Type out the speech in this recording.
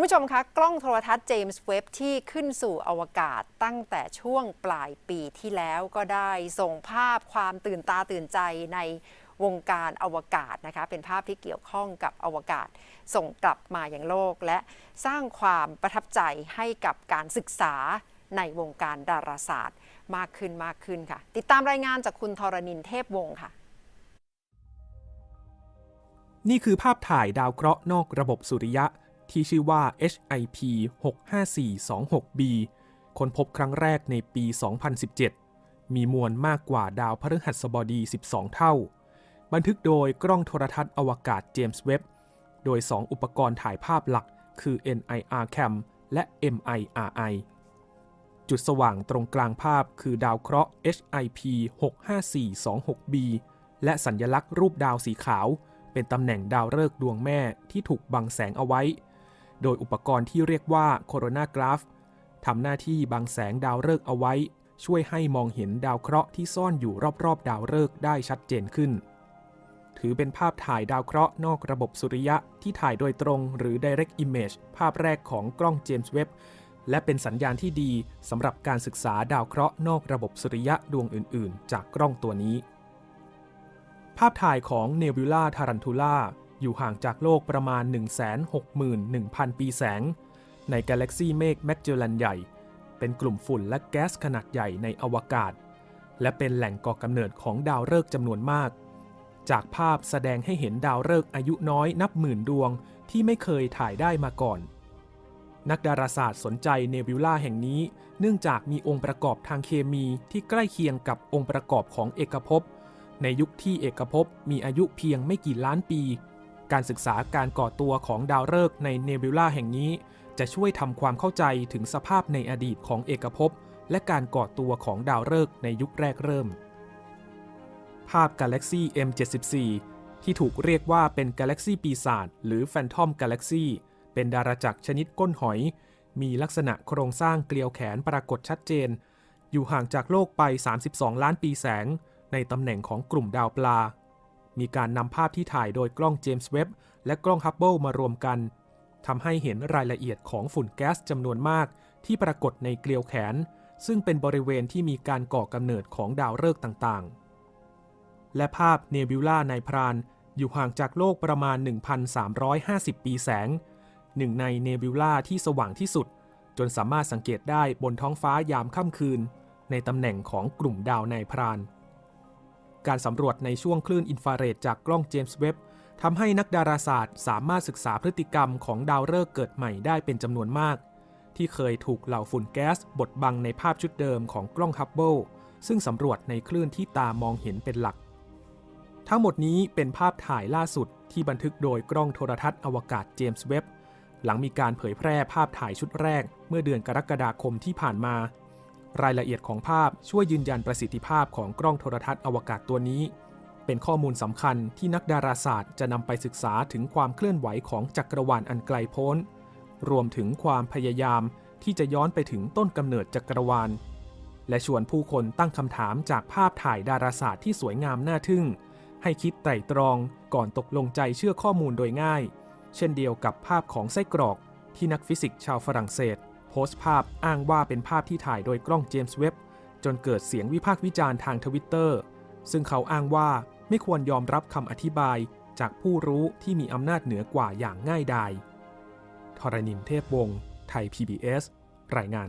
คุณผู้ชมคะ กล้องโทรทัศน์เจมส์เว็บที่ขึ้นสู่อวกาศตั้งแต่ช่วงปลายปีที่แล้วก็ได้ส่งภาพความตื่นตาตื่นใจในวงการอวกาศนะคะ เป็นภาพที่เกี่ยวข้องกับอวกาศ ส่งกลับมาอย่างโลก และสร้างความประทับใจให้กับการศึกษาในวงการดาราศาสตร์ มากขึ้นมากขึ้นค่ะ ติดตามรายงานจากคุณธรณินเทพวงศ์ค่ะ นี่คือภาพถ่ายดาวเคราะห์นอกระบบสุริยะ ที่ชื่อว่า HIP 65426b ค้นพบครั้งแรกในปี 2017 มีมวลมากกว่าดาวพฤหัสบดี 12 เท่า บันทึกโดยกล้องโทรทัศน์อวกาศเจมส์เว็บ โดย 2 อุปกรณ์ถ่ายภาพหลักคือ NIR Cam และ MIRI จุดสว่างตรงกลางภาพคือดาวเคราะห์ HIP 65426b และสัญญลักษณ์รูปดาวสีขาว เป็นตำแหน่งดาวฤกษ์ดวงแม่ที่ถูกบังแสงเอาไว้ โดยอุปกรณ์ที่เรียกว่าโคโรนากราฟทำหน้าที่บังแสงดาวฤกษ์เอาไว้ ช่วยให้มองเห็นดาวเคราะห์ที่ซ่อนอยู่รอบๆ ดาวฤกษ์ได้ชัดเจนขึ้น ถือเป็นภาพถ่ายดาวเคราะห์นอกระบบสุริยะที่ถ่ายโดยตรงหรือ direct image ภาพแรกของกล้องเจมส์เว็บและเป็นสัญญาณที่ดีสำหรับการศึกษาดาวเคราะห์นอกระบบสุริยะดวงอื่น ๆ จากกล้องตัวนี้ ภาพถ่ายของเนบิวลาทารันทูล่า อยู่ห่างจากโลกประมาณ 161,000 ปีแสง ในกาแล็กซีเมฆแมกเจลันใหญ่ เป็นกลุ่มฝุ่นและแก๊สขนาดใหญ่ในอวกาศ และเป็นแหล่งก่อกำเนิดของดาวฤกษ์จำนวนมาก จากภาพแสดงให้เห็นดาวฤกษ์อายุน้อยนับหมื่นดวงที่ไม่เคยถ่ายได้มาก่อน นักดาราศาสตร์สนใจเนบิวลาแห่งนี้ เนื่องจากมีองค์ประกอบทางเคมีที่ใกล้เคียงกับองค์ประกอบของเอกภพในยุคที่เอกภพมีอายุเพียงไม่กี่ล้านปี การศึกษาการก่อตัวของดาวฤกษ์ในเนบิวลาแห่งนี้ จะช่วยทำความเข้าใจถึงสภาพในอดีตของเอกภพ และการก่อตัวของดาวฤกษ์ในยุคแรกเริ่ม ภาพกาแล็กซี M74 ที่ถูกเรียกว่าเป็นกาแล็กซีปีศาจหรือ Phantom Galaxy เป็นดาราจักรชนิดก้นหอย มีลักษณะโครงสร้างเกลียวแขนปรากฏชัดเจน อยู่ห่างจากโลกไป 32 ล้านปีแสง ในตำแหน่งของกลุ่มดาวปลา มีการนำภาพที่ถ่ายโดยกล้องเจมส์เว็บและกล้องฮับเบิลมารวมกันทำให้เห็นรายละเอียดของฝุ่นแก๊สจำนวนมาก ที่ปรากฏในเกลียวแขน ซึ่งเป็นบริเวณที่มีการก่อกำเนิดของดาวฤกษ์ต่างๆ และภาพเนบิวลาในพราน อยู่ห่างจากโลกประมาณ 1,350 ปีแสง หนึ่งในเนบิวลาที่สว่างที่สุด จนสามารถสังเกตได้บนท้องฟ้ายามค่ำคืน ในตำแหน่งของกลุ่มดาวในายพราน การสำรวจในช่วงคลื่นอินฟราเรดจากกล้องเจมส์เว็บทำให้นักดาราศาสตร์สามารถศึกษาพฤติกรรมของดาวฤกษ์เกิดใหม่ได้เป็นจำนวนมาก ที่เคยถูกเหล่าฝุ่นแก๊สบดบังในภาพชุดเดิมของกล้องฮับเบิลซึ่งสำรวจในคลื่นที่ตามองเห็นเป็นหลัก ทั้งหมดนี้เป็นภาพถ่ายล่าสุดที่บันทึกโดยกล้องโทรทัศน์อวกาศเจมส์เว็บหลังมีการเผยแพร่ภาพถ่ายชุดแรก เมื่อเดือนกรกฎาคมที่ผ่านมา รายละเอียดของภาพช่วยยืนยันประสิทธิภาพของกล้องโทรทัศน์อวกาศตัวนี้ เป็นข้อมูลสำคัญที่นักดาราศาสตร์จะนำไปศึกษาถึงความเคลื่อนไหวของจักรวาลอันไกลโพ้น รวมถึงความพยายามที่จะย้อนไปถึงต้นกำเนิดจักรวาล และชวนผู้คนตั้งคำถามจากภาพถ่ายดาราศาสตร์ที่สวยงามน่าทึ่ง ให้คิดไตร่ตรองก่อนตกลงใจเชื่อข้อมูลโดยง่าย เช่นเดียวกับภาพของไส้กรอกที่นักฟิสิกส์ชาวฝรั่งเศส โพสต์ภาพอ้างว่าเป็นภาพที่ถ่ายโดยกล้องเจมส์เว็บจนเกิดเสียงวิพากษ์วิจารณ์ทางทวิตเตอร์ซึ่งเขาอ้างว่าไม่ควรยอมรับคำอธิบายจากผู้รู้ที่มีอำนาจเหนือกว่าอย่างง่ายดายทรณินเทพวงศ์ ไทย PBS รายงาน